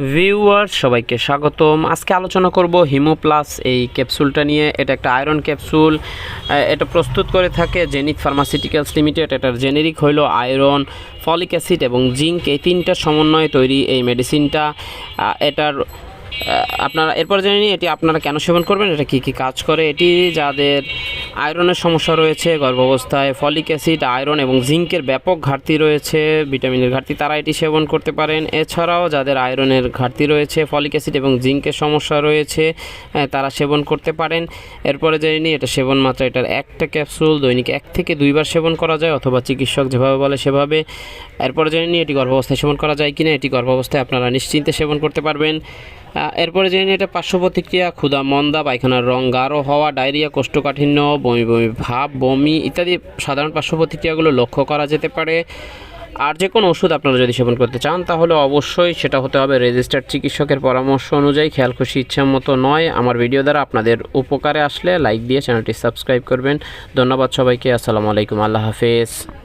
Viewer সবাইকে স্বাগতম। আজকে আলোচনা করব হিমো প্লাস এই ক্যাপসুলটা নিয়ে। এটা একটা আয়রন ক্যাপসুল। এটা প্রস্তুত করে থাকে জেনিক ফার্মাসিউটিক্যালস লিমিটেড। এটার জেনেরিক হইল আয়রন, ফলিক অ্যাসিড এবং জিঙ্ক। এই তিনটার সমন্বয়ে তৈরি এই মেডিসিনটা। এটার আপনারা, এরপর জেনে নিই এটি আপনারা কেন সেবন করবেন, এটা কী কী কাজ করে, এটি যাদের আয়রনের সমস্যা রয়েছে, গর্ভাবস্থায় ফলিক অ্যাসিড, আয়রন এবং জিঙ্কের ব্যাপক ঘাটতি রয়েছে, ভিটামিনের ঘাটতি তারা এটি সেবন করতে পারেন। এছাড়াও যাদের আয়রনের ঘাটতি রয়েছে, ফলিক অ্যাসিড এবং জিঙ্কের সমস্যা রয়েছে তারা সেবন করতে পারেন। এরপরে জেনে এটা সেবন মাত্রা, এটার একটা ক্যাপসুল, দৈনিক এক থেকে দুইবার সেবন করা যায় অথবা চিকিৎসক যেভাবে বলে সেভাবে। এরপরে জেনে এটি গর্ভাবস্থায় সেবন করা যায় কিনা, এটি গর্ভাবস্থায় আপনারা নিশ্চিন্তে সেবন করতে পারবেন। এরপরে নিই এটা পার্শ্ব প্রতিক্রিয়া, ক্ষুধা, মন্দা, পায়খানার রং, গাঢ় হওয়া, ডায়রিয়া, কোষ্ঠকাঠিন্য, বমি বমি, ভাব, বমি ইত্যাদি সাধারণ পার্শ্ব প্রতিক্রিয়াগুলো লক্ষ্য করা যেতে পারে। আর যে কোনো ওষুধ আপনারা যদি সেবন করতে চান, তাহলে অবশ্যই সেটা হতে হবে রেজিস্টার্ড চিকিৎসকের পরামর্শ অনুযায়ী। খেয়াল, খুশি, ইচ্ছা মতো নয়। আমার ভিডিও দ্বারা আপনাদের উপকারে আসলে লাইক দিয়ে চ্যানেলটি সাবস্ক্রাইব করবেন। ধন্যবাদ সবাইকে। আসসালামু আলাইকুম। আল্লাহ হাফেজ।